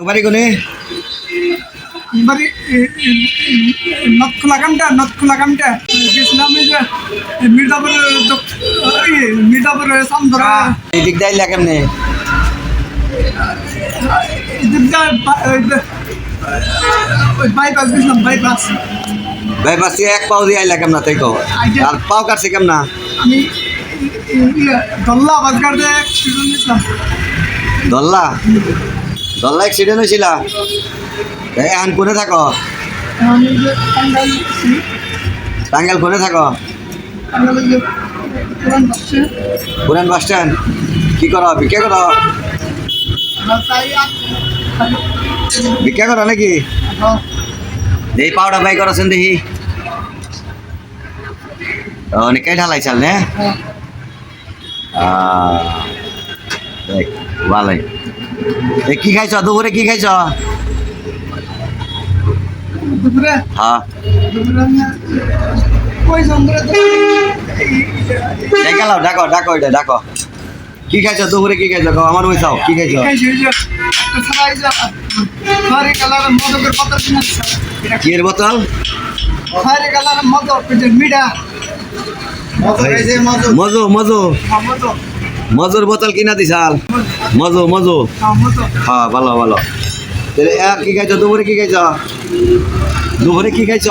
বাড়ি কোনে বাড়ি নথ লাগামটা নথ লাগামটা গেছিলাম মির্জাপুর মির্জাপুর সামধরা এই দিক দিয়ে আইলা কেমনে? বাইপাস গেছিলাম বাইপাস ভাই পাশে এক পাও দিয়ে আইলা কেমনা তাই কো আর পাও কাটছে কেমনা? আমি দল্লা বাজগার দিয়ে দল্লা? দল্লা অ্যাক্সিডেন্ট হয়েছিল এখন কোনে থাকো? টাঙ্গাল কোনে থাকো? পুরান বাস স্ট্যান্ড কি করো ভিক্ষা করো ভিক্ষা করো নাকি? এই পাউডার বাই করছেন দেখি। অনেক ঢালাই চাল নে? দেখ। ভালোই। এ কি খাইছ? দুপুরে কি খাইছ? দুপুরে? হ্যাঁ। ডাকালাও ডাকো ডাকো এটা ডাকো। কি খাইছ? দুপুরে কি খাইছ? আমার ওই চাও কি খাইছ? কি এর বোতল মজু মজু মজুর বোতল কিনা দিছাল মজু মজু। হ্যাঁ ভালো ভালো। তাহলে আর কি খাইছ দুপুরে কি খাইছ? দুপুরে কি খাইছ?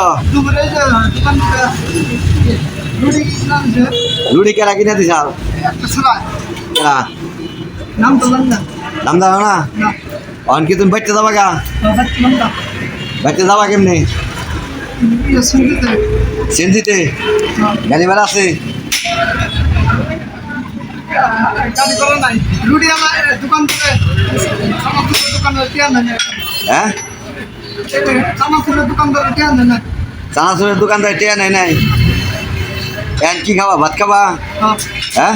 রুটি কেরা কিনা দিছাল কেরা? নাম তো দাও না? অন কি তুমি বাইতে যাবা গা? বাইতে যাবা কেমনি? সেন্দিতে গাড়ি ভাড়া আছে? হ্যাঁ? দোকান নেই। কি খাবা, ভাত খাবা? হ্যাঁ?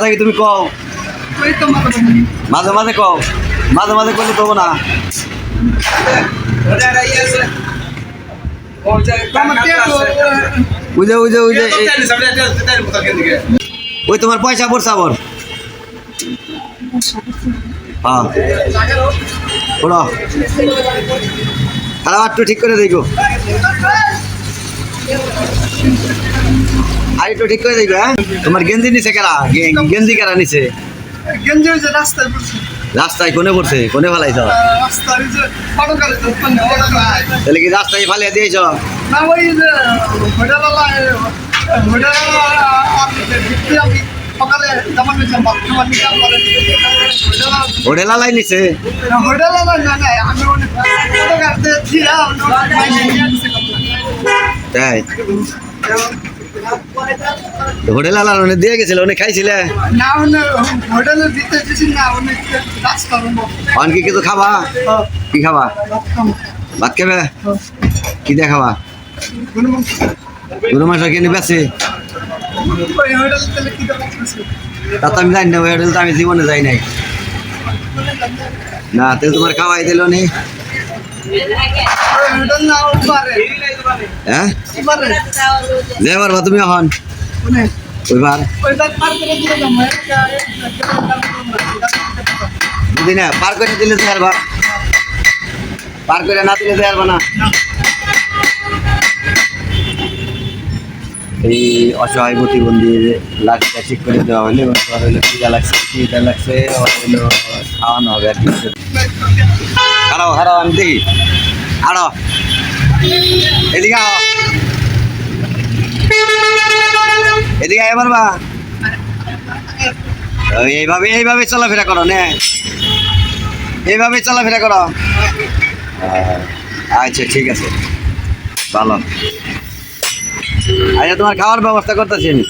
হ্যাঁ তুমি কও? মাঝে মাঝে কও। মাঝে করলে কব না। বুঝে বুঝে বুঝে ওই তোমার পয়সা পড়ছে আবার হ্যাঁ। একটু ঠিক করে দেখো। আর একটু ঠিক করে দেখো হ্যাঁ? তোমার গেঞ্জি নিছে কেরা গেঞ্জি কেরা নিছে? রাস্তায় কোনে পড়ছে? কোনে ফেলাইছ? দোকানে তাহলে কি রাস্তায় ফালিয়ে দিয়েছ? হোটেল আলাই নিছে? তাই। হোটেল আলার অনেক দিয়ে গেছিল অনেক খাইছিলে? না অনেক হোটেলে দিতে দিছি না অনেক রাস্তা অন কি কিছু খাবা? কি খাবা? ভাত খাবে। কি দিয়ে খাবা? গরু মাংস। কিনে বেছে তা তো আমি জানি না ওই হোটেল তো আমি জীবনে যাই নাই। না তো তোমার খাওয়াই দিল নি। পারে হ্যাঁ পারবা তুমি অনেক ওইবার ওই পার করে দিলে তো পারবা পার করে না দিলে তো পারবা না। এই অসহায় প্রতিবন্ধীর লাঠিটা ঠিক করে দেওয়া হলে, এবার টিকা লাগছে টিকা লাগছে খাওয়ানো হবে আর হারাও হারাও আমি দেখি। আড়ো এদিকে আও এদিকে পারবা ওই এইভাবে এইভাবে চলাফেরা করো, নে। এইভাবে চলাফেরা করো। আচ্ছা ঠিক আছে। ভালো। আচ্ছা তোমার খাওয়ার ব্যবস্থা করতেছি আমি।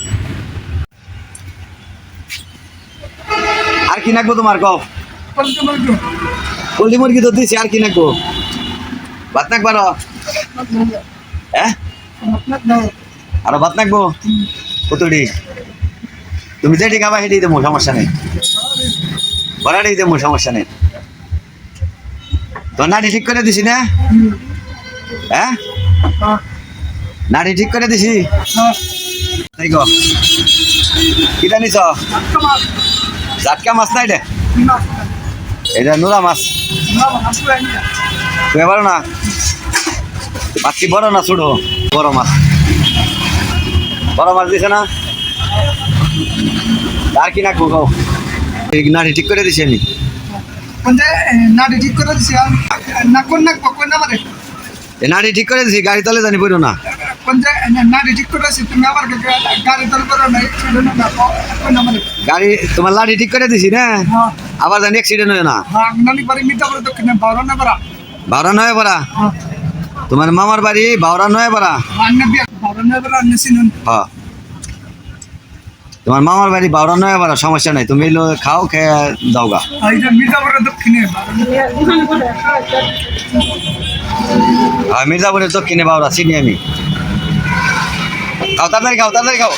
আর কি নাকবো তোমার, কও? পোলট্রি মুরগি তো দিছি, আর কি নাকবো? ভাত নাক পারো হ্যাঁ? আরও ভাত নাকবো? কতটি তুমি যেটি খাবা সেটি দেবো, সমস্যা নেই। ভরাটাই দেবো, সমস্যা নেই। তোর নাটি ঠিক করে দিছি না? হ্যাঁ? নাটি ঠিক করে দিছি? তাই গো। কামাল জাটকা মাছ নাই দে না এটা নোরা মাছ। পারো না? মাছটি বড় না ছোট? বড় মাছ। বড় মাছ দিছে না? আর কি নাকবো এই নাড়ি ঠিক করে দিছি আমি। নাটি ঠিক করে দিছি না কোন না। কোন না এই নাড়ি ঠিক করে দিছি গাড়ি তলে জানি পড়ো না গাড়ি তোমার লাঠি ঠিক করে দিছি না? হ্যাঁ। আবার জানি অ্যাক্সিডেন্ট হয় না। হ্যাঁ বারো নয় পারা হ্যাঁ তোমার মামার বাড়ি বাউরা নয় পারা হ্যাঁ তোমার মামার বাড়ি বাউরা নয় পারা সমস্যা নাই। তুমি এলো, খাও, খেয়ে দাও গা। আর মির্জাপুরের দক্ষিণে বাউরা, চিনি আমি। খাও, তাড়াতাড়ি খাও তাড়াতাড়ি খাও।